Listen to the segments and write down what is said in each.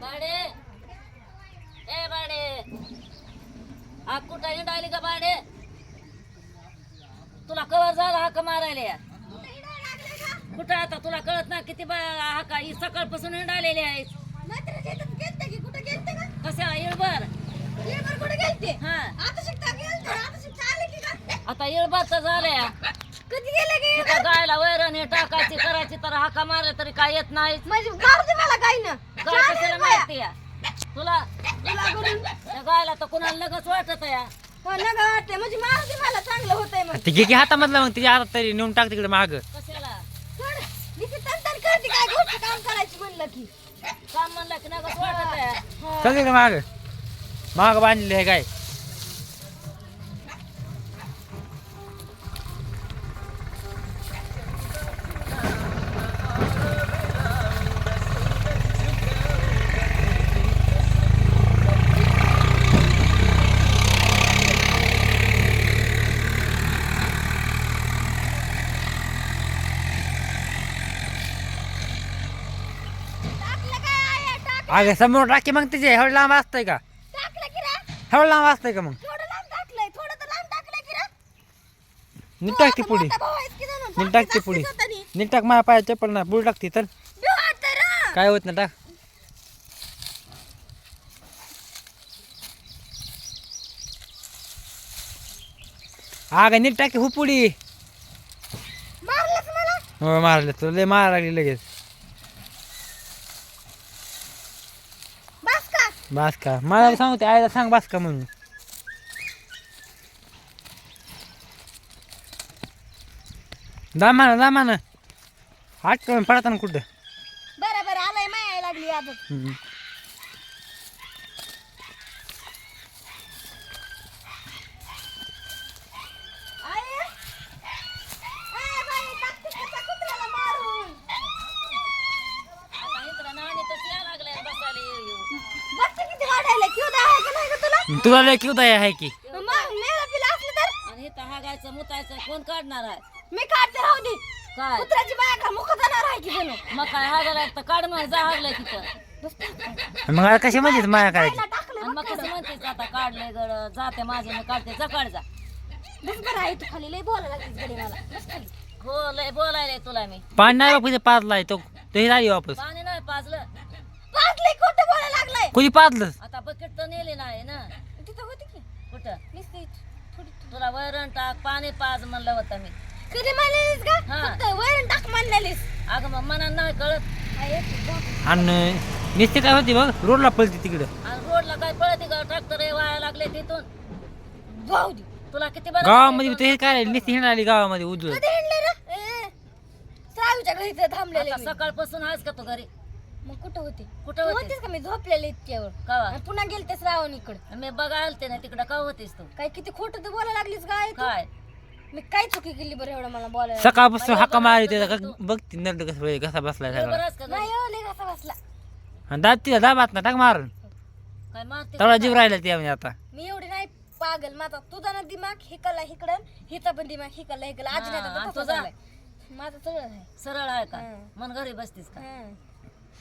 बाडे. ए बाडे. कुठं हिंडायली का बाडे? तुला कवर झाला हाक मारायला कुठं आता? तुला कळत ना किती हाका ही सकाळपासून हिंडालेली आहे. कशा येळभर हा. आता तर झाल्या तिथं गायला वैरण हे टाकायची करायची तर हाका मारल्या तरी काय येत नाही. म्हणजे मारते मला काही ना गाय कशाला माहिती या? तुला त्या गायला तर कुणाला लगच वाटत या? हो ना गं वाटते म्हणजे मारते मला चांगलं होतंय मग. ती घे की हातामधला मग तिच्या हातात तरी नेऊन टाक तिकडे माग. कशाला? थोडं निकी तंतन करते काय? गोष्ट काम करायची म्हणलं की. काम म्हणलं की लगच वाटत या? माग. माग आहे काय अगे समोर टाकी मग तिचे. एवढं लांब असतंय का? टाकलं की रे. एवढं लांब असतंय का मग? थोडं लांब टाकलंय. थोडं तर लांब टाकलंय की रे. नीट तू टाकते पुढे. नीट टाकते पुढे. नीट टाक माझ्या पाया चप्पल ना. पुढे टाकते तर. काय होत ना टाक. अगं नीट टाकी हो पुढे. हो मारलं. तुला लय मारा लागली लगेच. बस का मला सांगते आईला सांग बास का म्हणून दामानं दामानं करून पडताना कुठं? बरं बरं आलंय माया लागली आता हम्म. आई ए बाई टाकते कसा कुत्र्याला मारून आता इकडं नाणी तर या लागल्या बसायला येऊ येऊ. बघते किती वाढायला क्यू आहे का नाही का तुला लय क्यू आहे की? मग मेला पिला असलं तर? आणि इथं हागायचं मुतायचं कोण काढणार आहे? मी काढते राहू दे. काय? कुत्र्याची बाया का मुख जाणार आहे की जणू मग काय हागायला तर काढ मग जा हागलंय तिथं. मग आता कशी म्हणजे माया टाकलं आणि मग कसं म्हणतेस आता काढले गड जाते माझे मी काढते जकाड जा. बस बरं आहे तू खाली लय बोलायला लागलीस गडी मला. बस खाली. हो लय बोलायला तुला मी. पाणी नाही बापू पाजलाय तो तो राहिली वापस. पाणी नाही पाजलं. खोटं बोलायला लागलाय. कोणी पाजलं आता बकेट तर नेली नाही ना. तिथं होती की? कुठं? नुसती थोडी तुला वैरण टाक पाणी पाज म्हणलं होतं मी. कधी म्हणलेलीस का हा. फक्त वैरण टाक म्हणलेलीस. अगं मग मनात नाही कळत. आहे. आणि नुसते काय होती बघ? रोडला पळते तिकडं. आणि रोडला काय पळते का ट्रॅक्टर वाया लागले तिथून. जाऊ दे. तुला किती बरं गावामध्ये ते काय नुसती हिंडाली गावामध्ये उजळ कधी हिंडले रे? ए, श्रावीच्या घरी इथे थांबलेले आता मी. सकाळपासून आहेस का तू घरी? मग कुठं होती? कुठं तू होतीस? होतीस का? मी झोपलेले इतक्यावर. कवा? आणि पुन्हा गेलते श्रावणीकडे मी बघायला ते ना तिकडं का होतीस तू? काय किती खोटं तू बोलायला लागलीस काय तू? काय? मी काय चुकी केली बरं एवढं मला बोलायला? सकाळपासून हाका मारी त्याचा बघ नरड कसं कसा बसलाय सगळा. बरंच का? घरी? नाही हो, लय घासा बसला. आणि दाब तिला दाबात ना टाक मारून. काय मारते तवळा जीव राहिला त्या म्हणजे आता. मी एवढी नाही पागल माझा तुझा ना दिमाग हिकला हिकडं हिचा पण दिमाग हिकला हिकला आज हा, नाही तर आणि तसा तुझा? झालाय. माझं सगळं आहे. सरळ आहे का? हं. मन घरी बसतीस का? हं.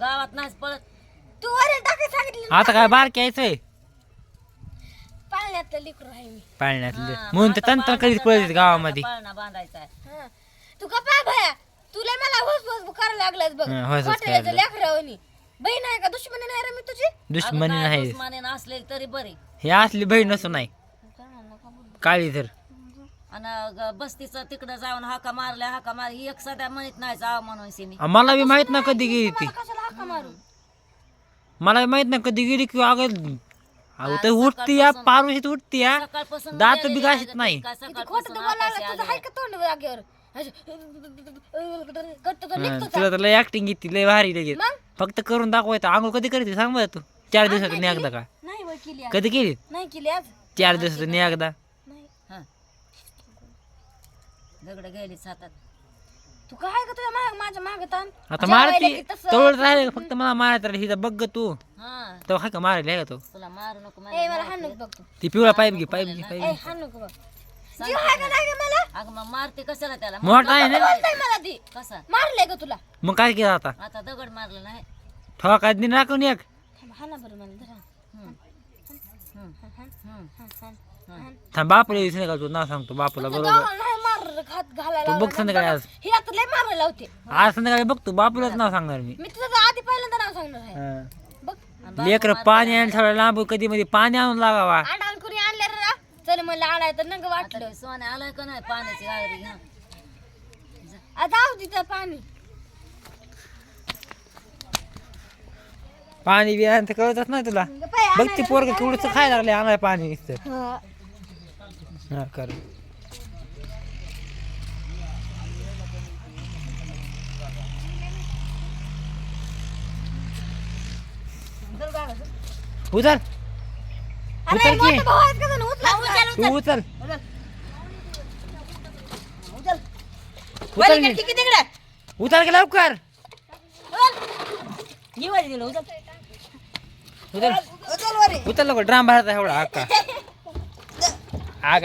गावात नाहीच पळत. तू वरे टाकाय सांगितली. आता काय बारकी यायचंय? पाळण्यातलं लिकरू आहे मी. पाळण्यातलं हा, म्हणून ते आता तंत्र पाळण्याचं पळत गावामध्ये. पाळणा बांधायचा आहे हं. तू का पा भया. तुला मला होस होस करायला लागलास बघ. हं, हॉटेलाचं. लेकरावनी बहीण आहे का? दुश्मनी नाही रे मी तुझी? दुश्मनी अगं काय नाही दुश्मनी तरी बरी. हे असली बहीण नसू नाही. काळी तर आणि बस्तीचं तिकडं जाऊन हाका मारल्या हाका मार ही एक सध्या म्हणत नाही जाव म्हणून सी मी मला बी माहीत ना कधी गेली ती. मला कशाला हाका मारू मला बी माहीत ना कधी गेली की अगं अहो तर उठती या पारुशीत उठती या. सकाळपासून दात बी घासत नाही. खोटं तू बोलायला आकाशी तुझं आली आहे का तोंड जागेवर? असं करतो तो हं, निघतो तुला तर लय ऍक्टिंग येते लय भारी लगेच. मग? फक्त करून दाखवायचं आंघोळ कधी करते सांग बरं तू. चार दिवसातून एकदा का? नाही वय केली आज. कधी केली? नाही केली आज. चार दिवसातून एकदा नाही हं. दगड गेलीच हातात तू काय का तुझ्या माग माझ्या माग ताण? आता मारती. तवळ राहिले फक्त मला मारायचं राहिलं. हिचा बघ ग तू. हा. तो हाय का मारायला आहे का तो? तुला मारू नको ए मला हाणूक बघ तू. ती पिवळा पाईप घे पाईप घे पाईप ए घे. हाणूक बघ जीव आहे का नाही ग मला? अगं मग मारते कशाला त्याला? मोठा आहे ना बोलताय मला ती. कसा? मारले ग तुला. मग काय केलं आता? आता दगड मारलं नाही. ठोका दिन राखून एक. थांब, हा ना बरं मला धरा हम्म. हम्म. हम्म. हान, हान, हान. थांब बापूला दिसणे का तू नाव सांगतो. बापूला बरोबर. नाही मार घात घालायला तू बघ लावला. संध्याकाळी आज. हे आता लय मारायला होते आज संध्याकाळी बघतो बापूलाच नाव सांगणार मी. मी तुझं आधी पहिल्यांदा नाव सांगणार आहे. हा. बघ. लेकर पाणी आणि थोडं लांब कधी मध्ये पाणी आणून लागावा. आणाल कुणी आणले रे रा? चल मला आणाय तर नंग वाटलं. ते सोने आलाय का नाही? पाण्याची गागरी घ्या. आ, जाऊ तिथं पाणी. पाणी बी आणतं कळतच नाही तुला. बघ ती पोरग थोडस खायला लागले. आणाय पाणी नुसतं. हा कर. उचल. अरे उचल की. का तू उचल. उचल. की. उचल की लवकर. उचल. लवकर. ड्राम भरायचा एवढा. आग आग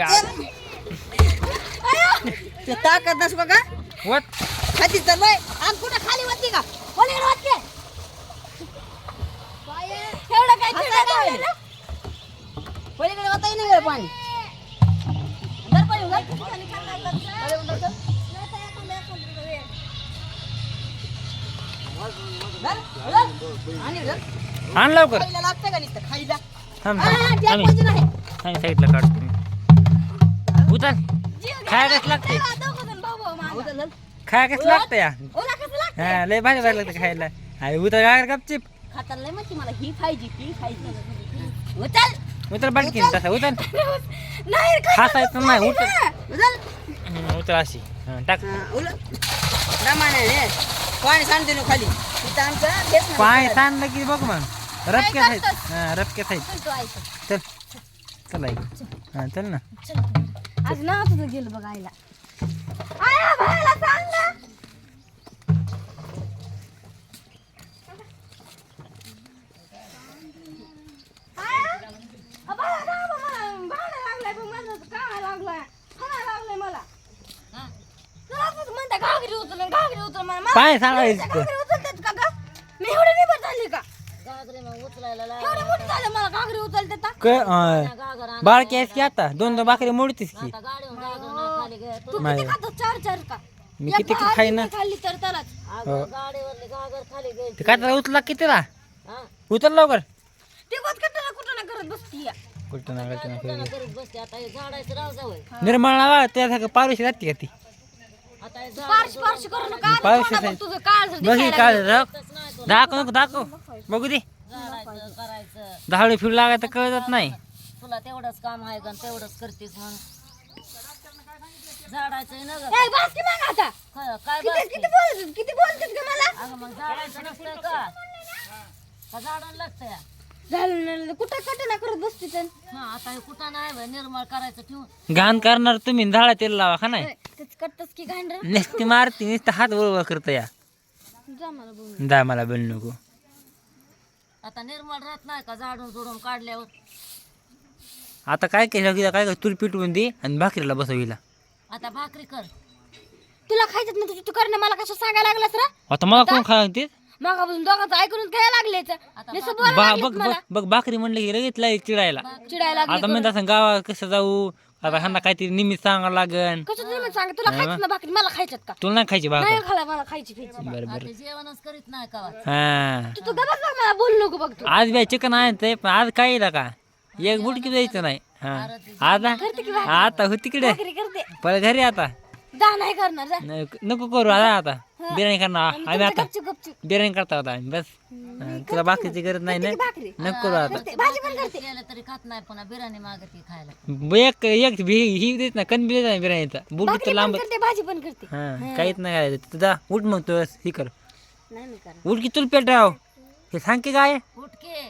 ताकद नस बघा. वत खाती चाललोय आम कुठं खाली होती का? पलीकडे होते नाही वेळ पाणी धर पाणी. धर. आणि लवकर खायला लागतं का नुसतं? खायला. थांब हा, थांब त्या आम्ही पाहिजे नाही. आम्ही साईडला काढतो उचल कसं? लागतं. खाय कसं या? हा लय भारी भारी लागतं खायला अरे उतर काय गपचिप खाताना लय म्हणते मला ही खायची ती खायची उचल. उतर बाटकीन तसा उतर नाही खासायचं नाही उतर उचल. उतर अशी. हा, टाक. पाणी सांगते ना खाली. तिथं आमचं घेत. पाय सांडलं की बघ मग. रपक्यात आहेत? हा रपक्यात आहेत. चल तू ऐक. चल. चल आई. हा चल ना. चल. आज ना तुझं गेलं बघायला आया भायला सांग ना आया, अ, बाळा, बाबा, मला भांडण लागलंय बघ, माझं काय लागलंय हाणायला लागलंय मला हा. जरा तूच म्हणता घागरी उचल घागरी पाय सांगायचं घागरी उचलतात का ग? मी एवढी नाही बरं झाली का? गागरी मग उचलायला एवढी मोठी झालं मला घागरी उचलते तर क अं, गागर आण बाळकी आहेस की आता? दोन दोन बाकरी मोडतीस की? आता गाडीवर गागर नाही खाली घे तू नाही. किती खातो चार चार का? मी एक किती भाकर खाईन ना? खाल्ली तर त्यालाच. अगं गाडीवरली गागर खाली घे ते काय तर उचला कितीला हा? उचल लवकर. ते कुठं कुठं ना करत बसती या. कुठं ना कुठं ना कुठं करीत बसते? आता हे झाडायचं राव जावय निर्मळ त्यासारखं पारुशी राहते का ती? आता हे झाड पारश पारश करू नका. तुझं बघ दिसायला लागलं. तो दाखव नको. दाखव. बघू दे. झाडायचं करायचं. दहावी फिरू लागायचं कळत नाही. तुला तेवढंच काम आहे का तेवढंच करतेस म्हणून झाडायचं ना ग. ए, बस की मग आता. काय किती बस किती बोलत किती बोलतेस का मला? अगं मग झाडायचं नसतं का? का झाडायला लागतं या झालं ना कुठं कट ना करत बसती तर? हा आता हे कुठं नाही निर्मळ करायचं ठेवून. घाण करणार तुम्ही झाडा तेल लावा का नाही? तेच कटतस की नुसती मारती नुसतं हात वळवळ करत या. जा मला बोल. जा मला बोल नको. आता निर्मळ राहत नाही का झाडून जुडून काढल्यावर? आता काय केलं की काय तुरी पिटवून दे आणि भाकरीला बसविला आता भाकरी कर. तुला खायचं ना तुझी तू करणं मला कसं सांगायला लागलास रा? आता मला कोण खाय ते मागापासून दोघांचं ऐकून काय लागले नुसतं बोलायला बा लागलेत बघ बघ मला. बघ भाकरी म्हणलं की लगेच लाई चिडायला. चिडायला लागले आता म्हणत असं गावात कसं जाऊ? आता ह्यांना काहीतरी निमित्त सांगावं लागन. कसं तुम्ही मला सांगा तुला खायचं ना भाकरी? मला खायच्यात का? तुला नाही खायची भाकर? नाही खाला मला खायची खायची बरं बरं. आता जेवणच करीत नाही का? हा. तू तू गबस बघ मला बोलू नको बघ तू. आज बी चिकन आहे पण आज काय येईल का? एक बुटकी द्यायचं नाही. हा. आता आता हो तिकडे. भाकरी करते. परत घरी आता. जा नाही करणार जा. न- नको करू आता. आता बिर्याणी करणार. आम्ही आता गपचूप गपचूप. बिर्याणी करता आता आम्ही बस. हा, तुला बाकीची गरज नाही ना भाकरी. नको करू आता. करते भाजी पण करते. केलं तरी खात नाही पुन्हा बिर्याणी मागते खायला. एक एक भी ही देत ना कण बी देत नाही बिर्याणीचा. बुट तर लांब करते भाजी पण करते. हा काहीच नाही करायचं तुझा उठ मग तू ही कर. नाही मी करणार. उठ की तुला पेट राव हे सांग की काय? उठके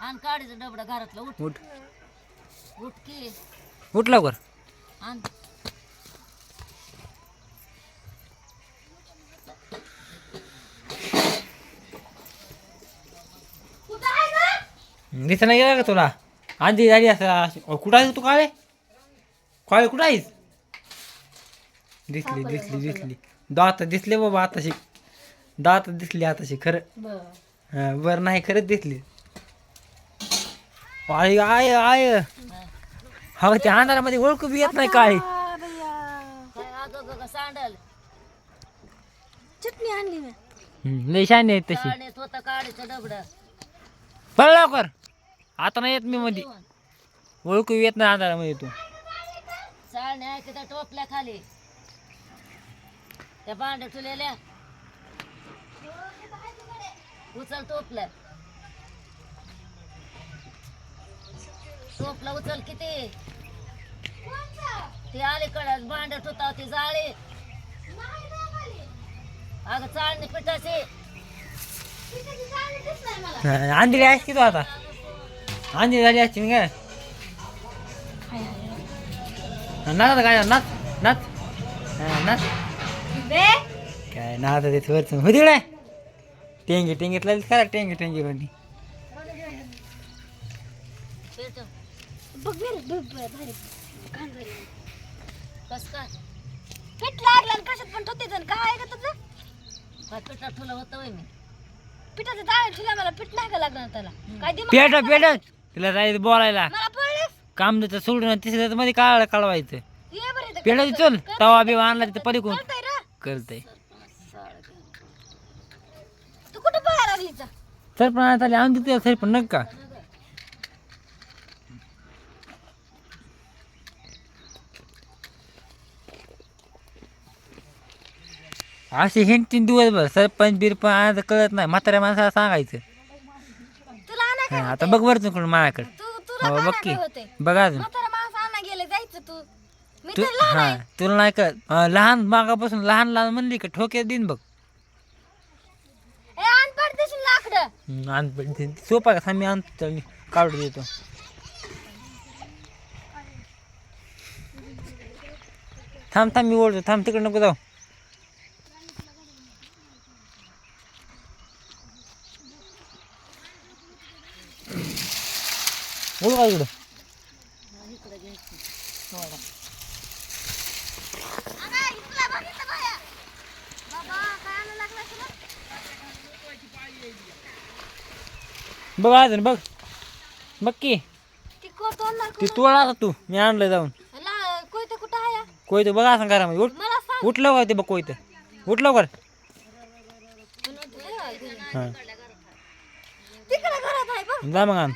आण काढीचं डबडं घरातलं उठ. उठ. उठके उठ लवकर. आण. दिसत नाही गेला का तुला आधी झाली असं कुठं आहे तू काळे काळे कुठं आहेस दिसली दिसली दिसली दात दिसले बाबा आताशी दात दिसली आताशी खरं हा, बरं नाही खरंच दिसली आय आय आय हा त्या अंधारामध्ये ओळखू बी येत नाही काय आ, भैया. काय अगं गं गं सांडल चटणी आणली मी लय शाने आहेत तशी काढायचं डबड बरं लवकर आता नाही येत मी मध्ये. ओळखू येत नाही अंधारामध्ये तू. की त्या टोपल्या खाली. त्या भांड्या ठुलेल्या उचल टोपल्या टोपला उचल किती? ती अलीकडे भांड्यात होता ती जाळी. अगं चाळणी पिठाची आंधळी आहेस की तू आता? आंधळी झाली असती मी काय नाच काय नाच नाच हा, नाच बे काय नाच ते वरच होती काय टेंगी टेंगीतला करा टेंगी टेंगी कोणी पिठ बघ बे रे, बघ बघ, भारी घाण झाली. कस काय पीठ लागलं आणि कशात पण ठोते जण काय आहे का तुझं काय पिठात ठुलं होतं होय मी पिठाचं ठेवला मला पीठ नाही का लागणार त्याला काय दे पेट पेट तिला जायचं बोलायला. मला पळलेस? काम देतं सोडून तिसऱ्या मध्ये काळ काढवायचं ये बरं इथं. पेटाची चल. तवा बिवा आणला तिथं पलीकडून. कळतंय रे. करतंय. तू कुठं बाहेर आली हिचा सर पण आता आणून देते सर पण नका असे हिंडतीन दिवसभर. सरपंच बिरपंच आता कळत नाही. म्हाताऱ्या माणसाला सांगायचं. हा, आता बघ बरं तिकडून माझ्याकडे तू तुला हो काय बघ की. होते बघ अजून. म्हातारा माणूस आणा गेले जायचं तू. मी तू तर लहान हा आहे. तुला नाही अं, लहान मागापासून लहान लहान म्हणली का ठोक्यात देईन बघ. ए आण पडतेशील लाकडं हम्म, आण पण ते सोपा का? थांब मी आणतो मी काढून देतो. थांब थांब मी ओढतो. थांब तिकडे नको जाऊ. बोल का इकडं? बघ अजून बघ. बघ की. ती कोट आणणार ती तोळा आता तू. मी आणलं जाऊन. कोयतं बघ असं घरामध्ये. उठ. उठ लवकर ते बघ कोयतं उठ लवकर. हां. जा मग आण.